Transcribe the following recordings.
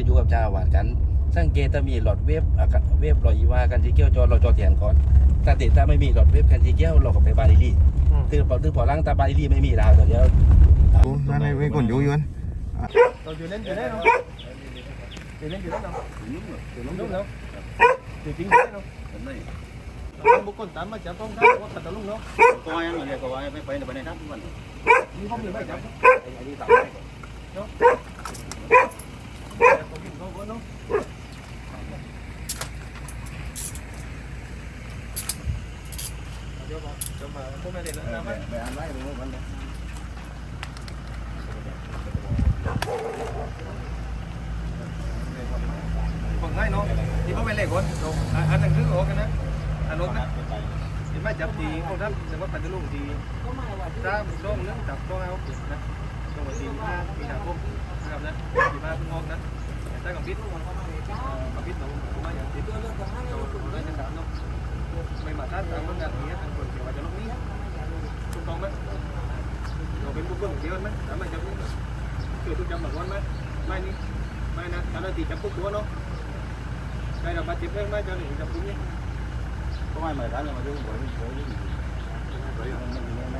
จะอยู่กับเจ้าอาวัดกัน สังเกตถ้ามีหลอดเวฟอากาศเวฟลอยอีว่ากันที่เกี้ยวจอเราจอเถียงก่อนถ้าติดถ้าไม่มีหลอดเวฟกันที่เกี้ยวเราก็ไปบาลีลีอืมตือพอตือพอล้างตาบาลีลีไม่มีดาวตัวเดียวโอ้นั่นไม่คนอยู่อยวนเราอยู่เล่นอยู่เล่นเนาะอยู่เล่นอยู่เล่นเนาะนุ่มเนาะจริงจริงอยู่เล่นเนาะเราบุคคลตามมาจับต้องได้ว่าตัดตะลุงเนาะก็ว่าอย่างเงี้ยก็ว่าไปไปในประเด็นนั้นทุกวันมีข้อมูลไหมจับไอ้ที่สามจับ ตัวกินเขาก็เนาะเดี๋ยวมาเดี๋ยวมาพวกแม่เด็กนะมาไปอ่านไล่ไปทุกวันเล ยคนง่ายเนาะที่พ่อแม่เล็กคนอันนั้นคือโอกันนะอันนู้นนะ ไ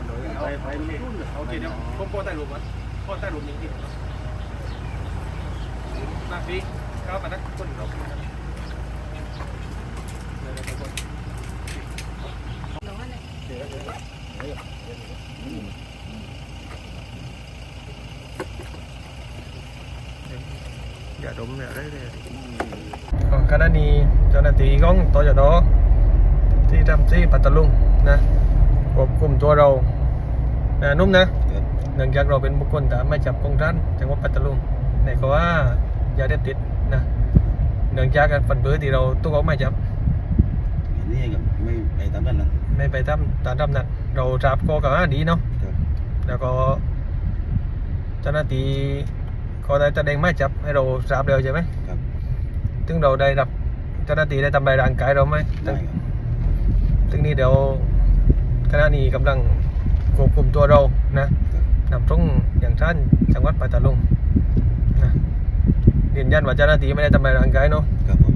ป เห็นไห มาทับในวัดปัตตาลุงทีถ้าช่วงนึงจับก็เข้ามาคมนะครับนเพิ่งออกนะแต่กับพิษกับพิษเราไม่อยากติดเราไม่จะถามเนาะไม่มาท่านตามเรื่องงานนี้ทางคนเดี๋ยวเดียวไหมามมาจับนี้คือทุกจำแบบวันไหมไม่นี่ไม่นะการตีจับปุ๊บตัวเนาะได้รับบาดเจ็บเพิ่มไหมเจ้าหน้าที่จับปุ๊บนี่ก็ไม่มาแล้วมาดูบ่อยบ่อยไปไปนี่โอเคเดี๋ยวอนโพสต์ใต้รูปนี้ที่มาฟีเราอย่าดมอย่าได้เลยขณะนี้เจ้าหน้าที่ของตจดที่ทำที่ปัตตาลุงนะควบคุมตัวเรานะนุ่มนะเนื่องจากเราเป็นบุคคลตามหมายจับกองทัพจังหวัดปัตตาลุงในข้อว่า ยาเสพติดนะเนื่องจากการฝันเบือที่เราตู้เขาหมายจับนี่กับไม่ไปตามนั้นนะไม่ไปทำตามดำนัดเราจับก็กับว่าดีเนาะแล้วก็เจ้าหน้าที่ก็ได้แสดงหมายจับให้เราทราบเร็วใช่ไหมครับถึงเราได้รับเจ้าหน้าที่ได้ทำลายร่างกายเราไหมได้ครับถึงนี้เดี๋ยวขณะนี้กำลังควบคุมตัวเรานะนำส่งอย่างท่านจังหวัดปัตตาลุงนะ ยืนยันว่าเจ้าหน้าที่ไม่ได้ทำลายร่างกายเนาะครับผม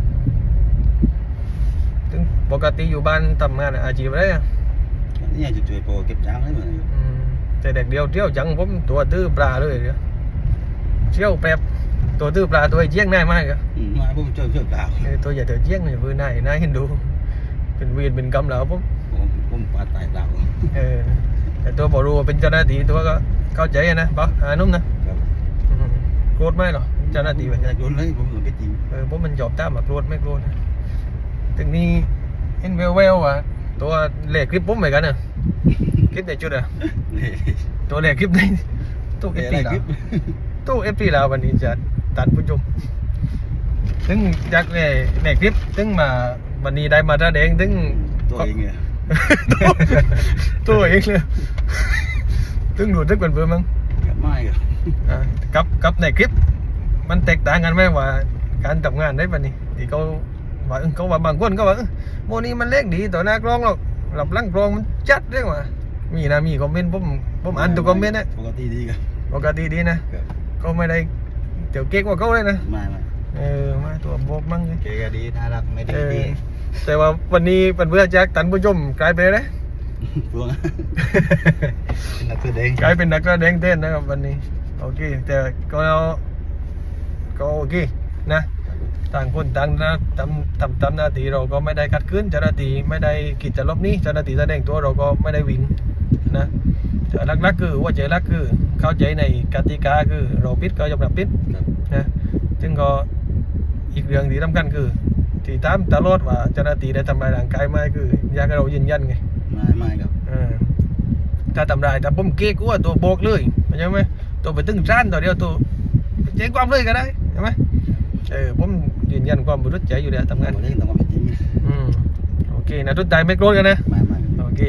ถึงปกติอยู่บ้านทำงานอาชีพอะไรอะนี่จะช่วยโปรเก็บจ้างให้มันอืมแต่เด็กเดียวเที่ยวจังผมตัวตื้อปลาเลยเดี๋ยวเที่ยวแป๊บตัวตื้อปลาตัวไอ้เจี๊ยงได้มากอะมาผมช่วยช่วยเปล่าเออตัวใหญ่ตัวเจี๊ยงเนี่ยพื้นนายนายเห็นดู เป็นเวียนเป็นกำแล้วผมผมผมปาตายเปล่าเออแต่ตัวบอกรู้ว่าเป็นเจ้าหน้าที่ตัวก็เข้าใจอะนะปะอานุ่มนะครับอืมโกรธไหมเหรอ เจ้าหน้าที่แบบอยานี้กโดนเลยผมเป็นจริงเออผมมันจอบตามมากรวดไม่กรวดนะถึงนี้เห็นแววๆว่ะตัวเลขคลิปผมเหมือนกันน่ะคลิปในจุดอะเลยตัวเลขคลิปในตู้เอฟพีคแล้ลิวปตู้เอฟพีแล้ววันนี้จะตัดผู้ชมถึงจากในในคลิปถึงมาวันนี้ได้มาท่าแดงถึงตัวเองเนี่ยตัวเองเลยถึงดูทึกเป็นเพื่อนมั้งกับไม่ครับอ่ากับกับในคลิป มันแตกต่างกันไหมว่า การทำงานได้ปะนี่ที่เขาว่าเออเขาว่าบางคนก็ว่าเออโมนี้มันเล็กดีต่อหน้ากล้องหรอกหลับหลังกล้องมันจัดเรื่องว่ะมีนะมีคอมเมนต์ผมผมอ่านทุกคอมเมนต์นะปกติดีครับปกติดีนะครับก็ไม่ได้เดี๋ยวเก๊กกว่าเขาเลยนะไม่ไม่เออมาตัวโบกมั่งเลยเกก็ดีน่ารักไม่เอดีอดีแต่ว่าวันนี้เป็นเพื่อจากตันผู้ชมกลายเป็นอะไรพวงนักแสดงกลายเป็นนักแสดงเต้นนะครับวันนี้โอเคแต่ก็ก็โอ เคนะต่างคนต่างนะทำทำทำหน้าที่เราก็ไม่ได้ขัดขืนเจ้าหน้าที่ไม่ได้กิจจะลบหนี้เจ้าหน้าที่แสดงตัวเราก็ไม่ได้วิ่งนะแต่หลักๆคือว่าใจหลักคือเข้าใจในกติกาคือเราปิดก็ยอมรับปิดครับนะซึ่งก็อีกเรื่องที่สำคัญคือที่ตามตลอดว่าเจ้าหน้าที่ได้ทำลายร่างกายไหมคืออยากให้เรายืนยันไงไม่ไม่ครับอ่าถ้าทำได้แต่ผมเก๊กว่าตัวโบกเลยเข้าใจไหมตัวไปตึงร้านตัวเดียวตัวไปแจ้งความเลยก็ได้ ใช่ไหมเออผมยืนยันความบริสุทธิ์ใจอยู่แล้วทำงานตัวเองต้องมาเป็นจริงอืมโอเคนะทุกทายไม่โกรธกันนะไม่ไม่โอเค